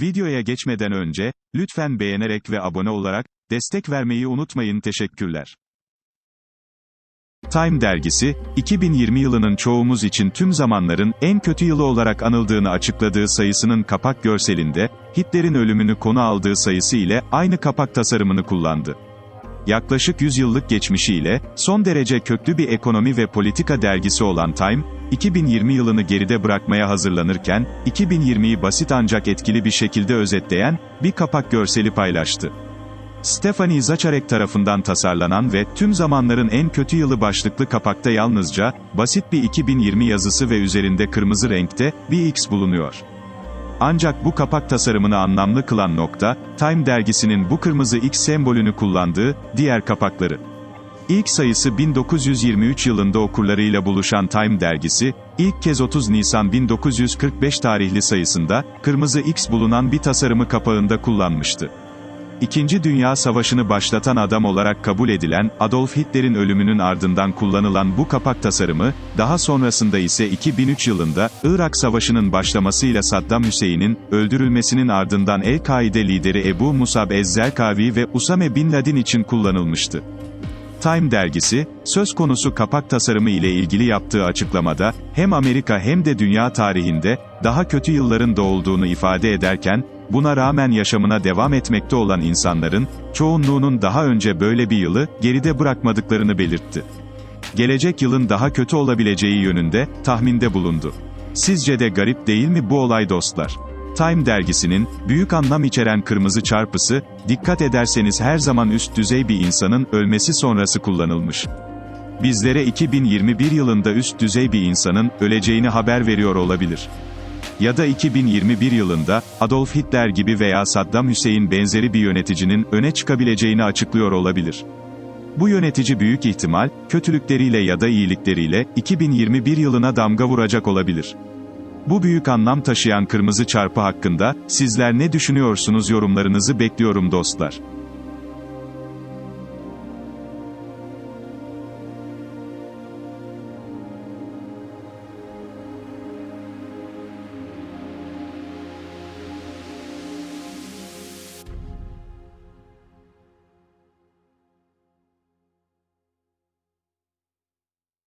Videoya geçmeden önce, lütfen beğenerek ve abone olarak, destek vermeyi unutmayın teşekkürler. Time dergisi, 2020 yılının çoğumuz için tüm zamanların en kötü yılı olarak anıldığını açıkladığı sayısının kapak görselinde, Hitler'in ölümünü konu aldığı sayısı ile aynı kapak tasarımını kullandı. Yaklaşık 100 yıllık geçmişiyle, son derece köklü bir ekonomi ve politika dergisi olan Time, 2020 yılını geride bırakmaya hazırlanırken, 2020'yi basit ancak etkili bir şekilde özetleyen, bir kapak görseli paylaştı. Stephanie Zacharek tarafından tasarlanan ve tüm zamanların en kötü yılı başlıklı kapakta yalnızca, basit bir 2020 yazısı ve üzerinde kırmızı renkte, bir X bulunuyor. Ancak bu kapak tasarımını anlamlı kılan nokta, Time dergisinin bu kırmızı X sembolünü kullandığı, diğer kapakları. İlk sayısı 1923 yılında okurlarıyla buluşan Time dergisi, ilk kez 30 Nisan 1945 tarihli sayısında, kırmızı X bulunan bir tasarımı kapağında kullanmıştı. İkinci Dünya Savaşı'nı başlatan adam olarak kabul edilen, Adolf Hitler'in ölümünün ardından kullanılan bu kapak tasarımı, daha sonrasında ise 2003 yılında, Irak Savaşı'nın başlamasıyla Saddam Hüseyin'in, öldürülmesinin ardından El-Kaide lideri Ebu Musab Ez-Zerkavi ve Usame Bin Laden için kullanılmıştı. Time dergisi, söz konusu kapak tasarımı ile ilgili yaptığı açıklamada, hem Amerika hem de dünya tarihinde, daha kötü yılların da olduğunu ifade ederken, buna rağmen yaşamına devam etmekte olan insanların, çoğunluğunun daha önce böyle bir yılı, geride bırakmadıklarını belirtti. Gelecek yılın daha kötü olabileceği yönünde, tahminde bulundu. Sizce de garip değil mi bu olay dostlar? Time dergisinin, büyük anlam içeren kırmızı çarpısı, dikkat ederseniz her zaman üst düzey bir insanın ölmesi sonrası kullanılmış. Bizlere 2021 yılında üst düzey bir insanın öleceğini haber veriyor olabilir. Ya da 2021 yılında, Adolf Hitler gibi veya Saddam Hüseyin benzeri bir yöneticinin öne çıkabileceğini açıklıyor olabilir. Bu yönetici büyük ihtimal, kötülükleriyle ya da iyilikleriyle, 2021 yılına damga vuracak olabilir. Bu büyük anlam taşıyan kırmızı çarpı hakkında, sizler ne düşünüyorsunuz yorumlarınızı bekliyorum dostlar.